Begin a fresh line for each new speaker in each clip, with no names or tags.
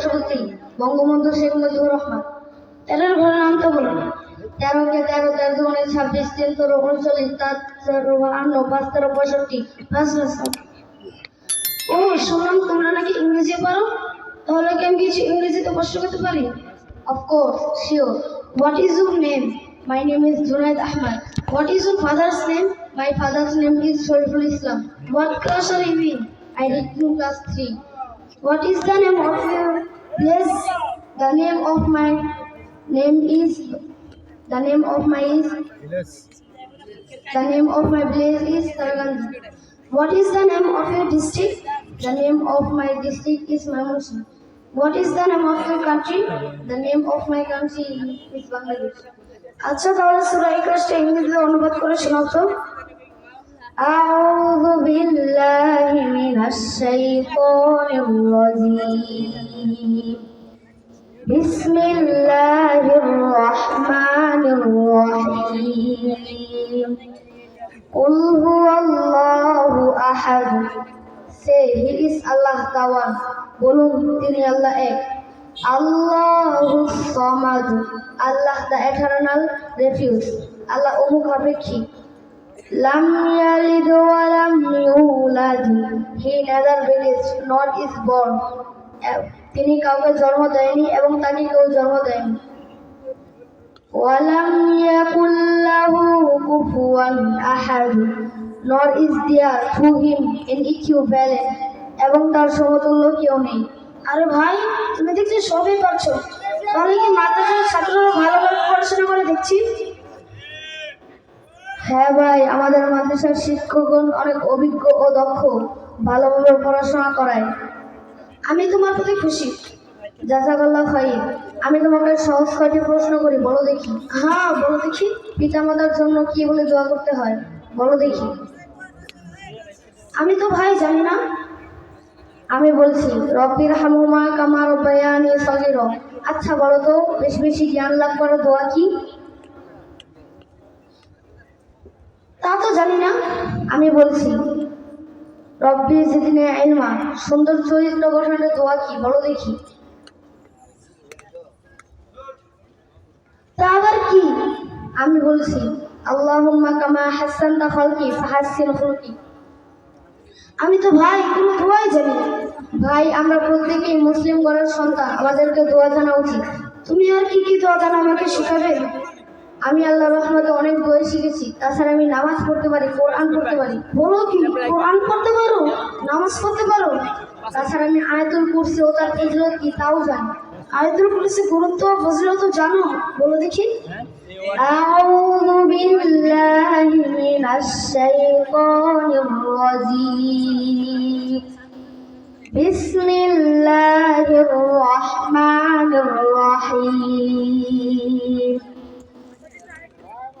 রাষ্ট্রপতি বঙ্গবন্ধু শেখ মুজিবুর রহমান। তেরোর ঘরের নামটা বলুন তেরোকে তেরো তেরো দুগুণে ছাব্বিশ, তিন তেরো উনচল্লিশ তার তেরো বাহান্ন পাঁচ তেরো পঁয়ষট্টি পাঁচ ও, শুনলাম তোমরা নাকি ইংরেজি পারো তাহলে কি আমি কিছু ইংরেজিতে প্রশ্ন করতে পারি? Of course sure what is your name my name is Junaid Ahmed what is your father's name my father's name is Shariful Islam what class are you in I read in class three What is the name of your place the name of my name is the name of my is The name of my village is Karaganda. What is the name of your district? The name of my district is Mamusi. What is the name of your country? The name of my country is Bangladesh. আচ্ছা তাহলে সূরা ইখলাসটা ইংরেজিতে অনুবাদ করে শোনাও তো أعوذ بالله من الشيطان الرجيم بسم الله الرحمن الرحيم قل هو الله أحد Say He is Allah the one বলুন তিনি আল্লাহ এক আল্লাহু সমাদ আল্লাহ দ্য এটারনাল রেফিউজ আল্লাহ অমুখ আপেক্ষী লাম ইয়ালিদ ওয়া লাম ইউলাদ। He neither begets not is born তিনি কাউকে জন্ম দেয়নি এবং তাকে কেউ জন্ম দেয়নি। ওয়ালাম ইয়াকুল লাহু কুফুয়ান আহাদ। Nor is there to him an equivalent এবং তার সমতুল্য কেউ নেই। আরে ভাই, তুমি দেখছি সবই পারছ। তাহলে কি মাদ্রাসার ছাত্ররা ভালোভাবে পড়াশোনা করে দেখছি? হ্যাঁ ভাই, আমাদের মাদ্রাসার শিক্ষকগণ অনেক অভিজ্ঞ ও দক্ষ। ভালোভাবে পড়াশোনা করায়। আমি তোমার প্রতি খুশি। জাজাকাল্লাহ খাই আমি তোমাকে সহজ কয়টি প্রশ্ন করি, বলো দেখি। হ্যাঁ বলো দেখি। পিতামাতার জন্য কি বলে দোয়া করতে হয়, বলো দেখি। আমি তো ভাই জানি না। আমি বলছি রব্বির হামুমা কামা রব্বায়ানি সগির। আচ্ছা বলো তো, বেশি বেশি জ্ঞান লাভ করার দোয়া কি তা তো জানি না, আমি বলছি রব্বি জিদিনে ইলমা সুন্দর চরিত্র গঠনের দোয়া কি, বলো দেখি। তা আবার কি? আমি বলছি, আল্লাহুম্মা কামা হাসানতা খালকি ফাহাসিন খুলকি। আমি তো ভাই, কোনো দোয়াই জানি ভাই, আমরা প্রত্যেকেই মুসলিম ঘরের সন্তান, আমাদেরকে দোয়া জানা উচিত। তুমি আর কি কি দোয়া জানা আমাকে শেখাবে? আমি আল্লাহ রহমতে অনেক বই শিখেছি তাছাড়া আমি নামাজ পড়তে পারি কোরআন পড়তে পারি বলো কি কোরআন পড়তে পারো নামাজ পড়তে পারো তাছাড়া আমি আয়াতুল কুরসি ও তার ফজিলত কি তাও জানি আয়াতুল কুরসি গুরুত্ব ও ফজিলত জানো বলো দেখি أعوذ بالله من الشيطان الرجيم بسم الله الرحمن الرحيم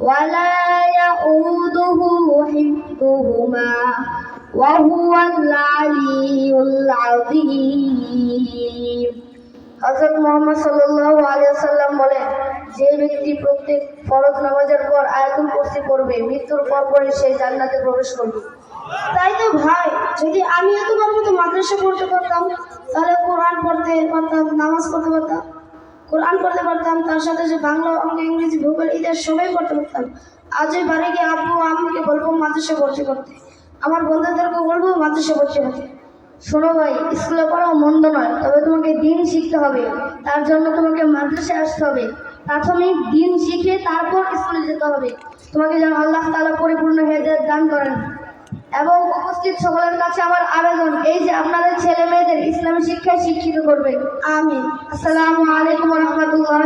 ولا يؤوده حفظهما وهو العلي العظيم হজরত মোহাম্মদ সাল্লাল্লাহু আলাইহি সাল্লাম বলেন যে ব্যক্তি প্রত্যেক ফরজ নামাজের পর আয়াতুল কুরসি পড়বে মৃত্যুর পর পরে সে জান্নাতে প্রবেশ করবে তাই তো ভাই যদি আমিও তোমার মতো মাদ্রাসা পড়তে পারতাম তাহলে কোরআন পড়তে পারতাম নামাজ পড়তে পারতাম কোরআন পড়তে পারতাম, তার সাথে যে বাংলা, অঙ্ক, ইংরেজি, ভূগোল, ইতিহাস সবাই পড়তে পারতাম। আজ ওই বাড়ি গিয়ে আব্বু, আম্মুকে বলব মাদ্রাসা ভর্তি করতে। আমার বন্ধুদেরকে বলব মাদ্রাসা ভর্তি হতে শোনো ভাই, স্কুলে পড়াও মন্দ নয়, তবে তোমাকে দিন শিখতে হবে। তার জন্য তোমাকে মাদ্রাসায় আসতে হবে। প্রাথমিক দিন শিখে তারপর স্কুলে যেতে হবে। তোমাকে যেন আল্লাহ তালা পরিপূর্ণ হেদায়েত দান করেন। এবং উপস্থিত সকলের কাছে আমার আবেদন, এই যে আপনাদের ছেলে মেয়েদের ইসলামী শিক্ষায় শিক্ষিত করবে। আমি আসসালামু আলাইকুম রহমতুল্লাহ